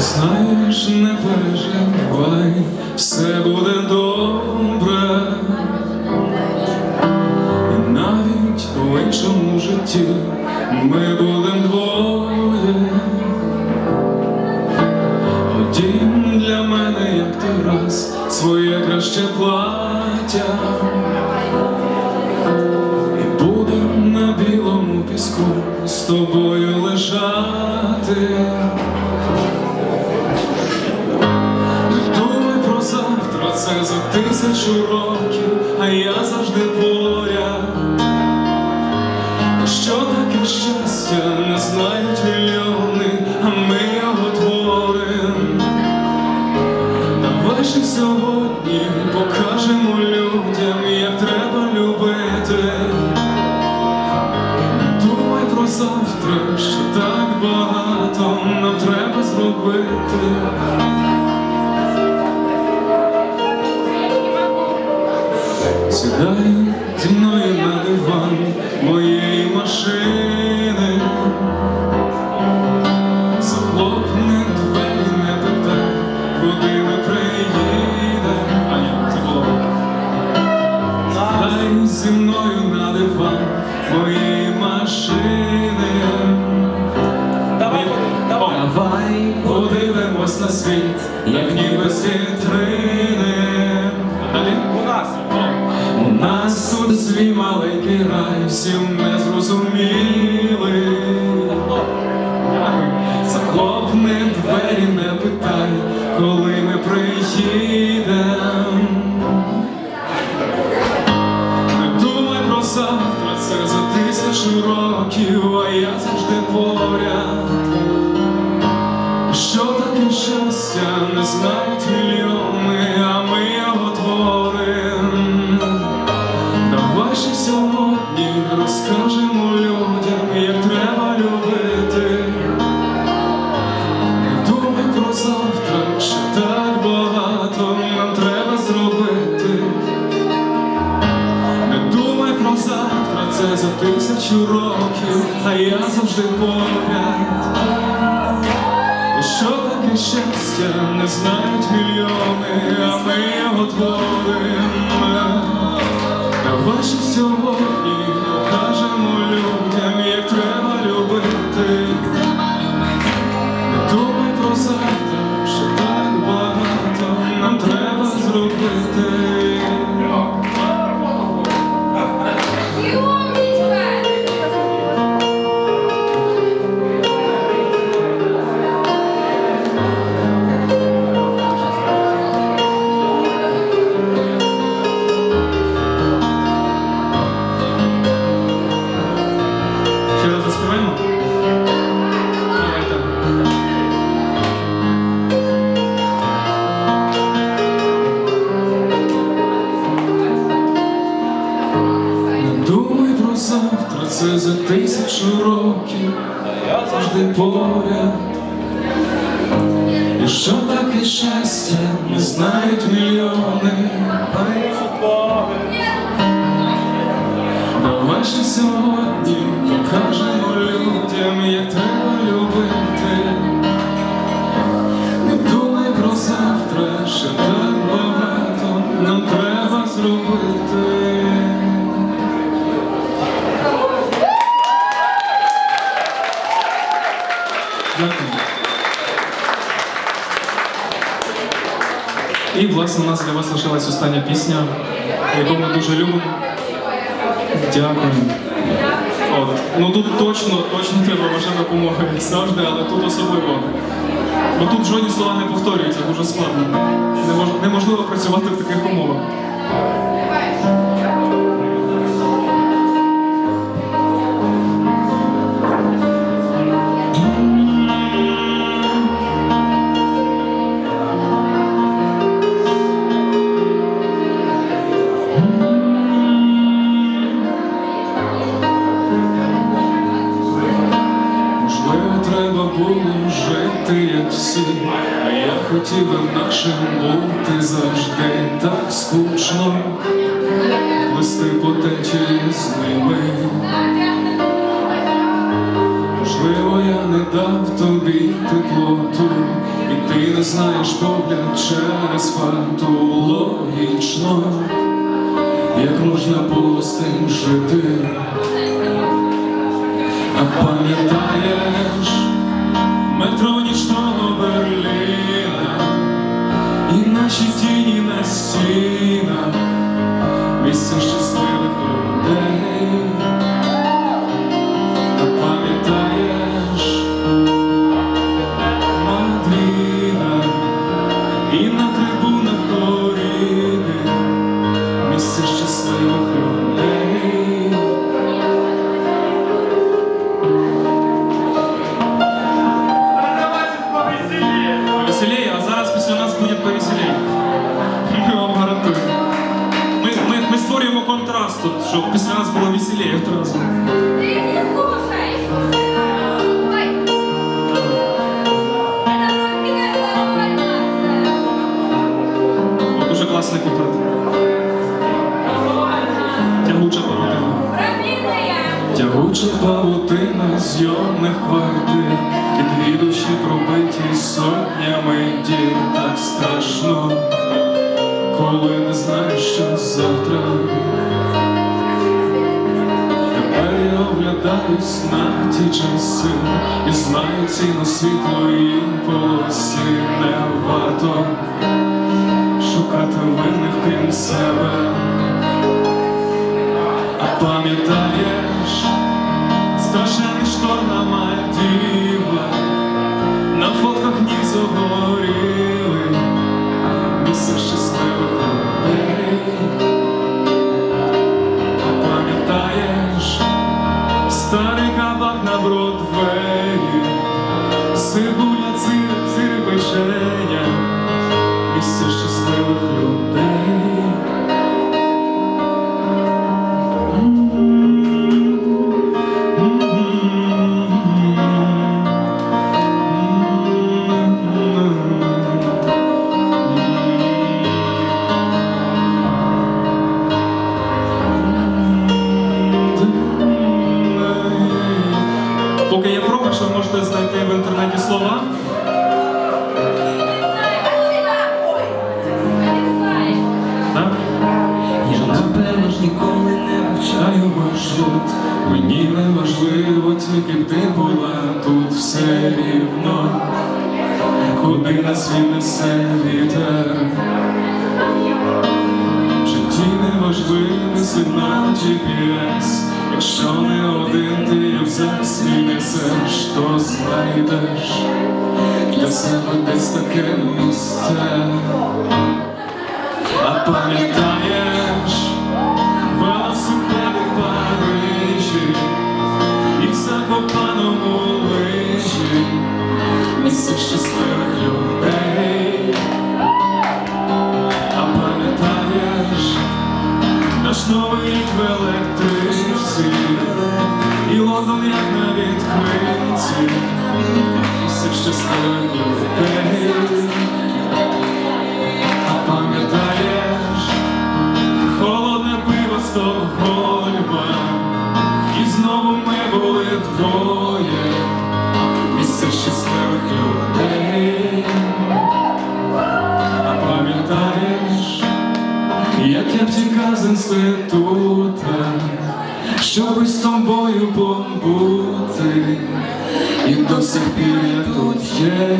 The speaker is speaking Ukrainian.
Знаєш, не переживай, все буде добре. І навіть у іншому житті ми будем двоє. Одім для мене, як ти раз, своє краще план. Завжди поряд. Що таке щастя, не знають мільйони, а ми його творим. Давай же сьогодні покажемо людям, як треба любити. Думай про завтра, що так багато нам треба зробити. Як ніби. Далі. У нас. У нас тут свій маленький рай, всім не зрозуміли. Захлопни двері, не питай, коли ми приїдем. Думай про завтра, це за тисячу років, а я завжди поряд. Знають мільйони, а ми його творим. Давай ще сьогодні розкажемо людям, як треба любити. Не думай про завтра, що так багато нам треба зробити. Не думай про завтра, це за тисячу років, а я завжди поряд. Щастя, не знають мільйони, а ми його творимо. Ваше сьогодні завтра, це за тисячу років, а я завжди поряд. І що таке щастя, не знають мільйони. Давай ще сьогодні Дякую. І, власне, у нас для вас лишилась остання пісня, яку ми дуже любимо. Дякую. От. Ну тут точно, точно треба ваша допомога, як завжди, але тут особливо. Бо тут жодні слова не повторюються, дуже складно. Немож- неможливо працювати в таких умовах. Хотів інакшим бути завжди так скучно, плисти по течії з ними. Можливо, я не дав тобі теплоту, і ти не знаєш погляд через фату логічно, як можна було з тим жити. А пам'ятаєш метро нічного Берліна просто, щоб після нас було веселіше одразу. Ты не слушай. Давай. Это про меня информация. О, дуже класний куплет. Тягуча павутина. Тягуча павутина зйомних квартир І дві душі пробиті сотнями дір Так страшно, коли не знаєш, що завтра. Тепер я оглядаюсь на ті часи І знаю ціну світло і полосі Не варто шукати винних крім себе А пам'ятаєш страшенний маршрут. Мені не важливо, тільки б ти була тут все рівно. Куди нас він несе вітер? В житті не важливий сигнал GPS Якщо не один ти рюкзак свій то знайдеш для себе десь таке місце. А пам'ятаєш як я втікав з інститута Щоби з тобою побути. І до сих пір я тут є